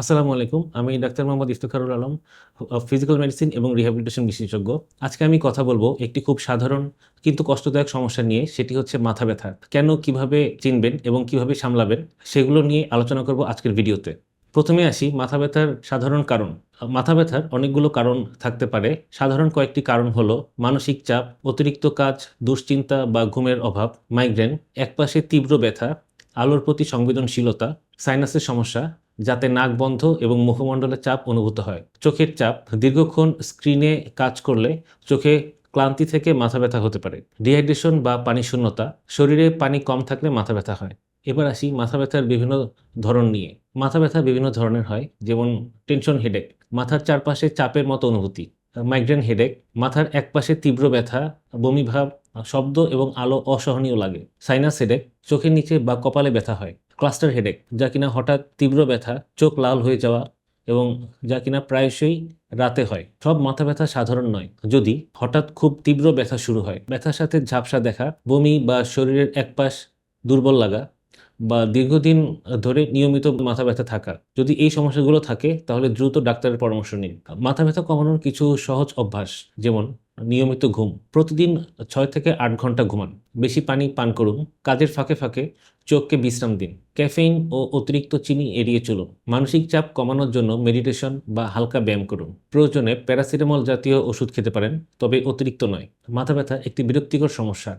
আসসালামু আলাইকুম, আমি doctor Mohammad Iftekharul Alam physical medicine এবং রিহ্যাবিলিটেশন বিশেষজ্ঞ। আজকে আমি কথা বলব একটি খুব সাধারণ কিন্তু কষ্টদায়ক সমস্যা নিয়ে, সেটি হচ্ছে মাথা ব্যথা। কেন, কীভাবে চিনবেন এবং কীভাবে সামলাবেন, সেগুলো নিয়ে আলোচনা করব আজকের ভিডিওতে। প্রথমে আসি মাথা ব্যথার সাধারণ কারণ। মাথা ব্যথার অনেকগুলো কারণ থাকতে পারে। সাধারণ কয়েকটি কারণ হলো মানসিক চাপ, অতিরিক্ত কাজ, দুশ্চিন্তা বা ঘুমের অভাব মাইগ্রেন একপাশে তীব্র ব্যথা, আলোর প্রতি সংবেদনশীলতা সাইনাসের সমস্যা যাতে নাক বন্ধ এবং মুখমণ্ডলে চাপ অনুভূত হয়। চোখের চাপ দীর্ঘক্ষণ স্ক্রিনে কাজ করলে চোখে ক্লান্তি থেকে মাথা ব্যথা হতে পারে। ডিহাইড্রেশন বা পানি শূন্যতা শরীরে পানি কম থাকলে মাথা ব্যথা হয়। এবার আসি মাথা ব্যথার বিভিন্ন ধরন নিয়ে। মাথা ব্যথা বিভিন্ন ধরনের হয়, যেমন টেনশন হেডেক মাথার চারপাশে চাপের মতো অনুভূতি মাইগ্রেন হেডেক মাথার একপাশে তীব্র ব্যথা বমিভাব শব্দ এবং আলো অসহনীয় লাগে। সাইনাস হেডেক চোখের নিচে বা কপালে ব্যথা হয়। ক্লাস্টার হেডেক, যা কিনা হঠাৎ তীব্র ব্যথা, চোখ লাল হয়ে যাওয়া এবং যা কিনা প্রায়শই রাতে হয়। সব মাথা ব্যথা সাধারণ নয়, যদি হঠাৎ খুব তীব্র ব্যথা শুরু হয়। ব্যথার সাথে ঝাপসা দেখা, বমি বা শরীরের একপাশ দুর্বল লাগা বা দীর্ঘদিন ধরে নিয়মিত মাথা ব্যথা থাকা। যদি এই সমস্যাগুলো থাকে, তাহলে দ্রুত ডাক্তারের পরামর্শ নিন। মাথা ব্যথা কমানোর কিছু সহজ অভ্যাস, যেমন নিয়মিত ঘুম। প্রতিদিন ছয় থেকে আট ঘণ্টা ঘুমান। বেশি পানি পান করুন। কাজের ফাঁকে ফাঁকে চোখকে বিশ্রাম দিন। ক্যাফেইন ও অতিরিক্ত চিনি এড়িয়ে চলুন। মানসিক চাপ কমানোর জন্য মেডিটেশন বা হালকা ব্যায়াম করুন। প্রয়োজনে প্যারাসিটামল জাতীয় ওষুধ খেতে পারেন, তবে অতিরিক্ত নয়। মাথা ব্যথা একটি বিরক্তিকর সমস্যা,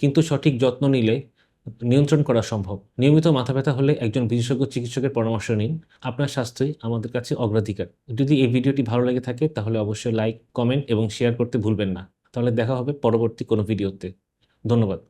কিন্তু সঠিক যত্ন নিলে নিয়ন্ত্রণ করা সম্ভব। নিয়মিত মাথা ব্যথা হলে একজন বিশেষজ্ঞ চিকিৎসকের পরামর্শ নিন। আপনার স্বাস্থ্যই আমাদের কাছে অগ্রাধিকার। যদি এই ভিডিওটি ভালো লেগে থাকে, তাহলে অবশ্যই লাইক, কমেন্ট এবং শেয়ার করতে ভুলবেন না। তাহলে দেখা হবে পরবর্তী কোনো ভিডিওতে। ধন্যবাদ।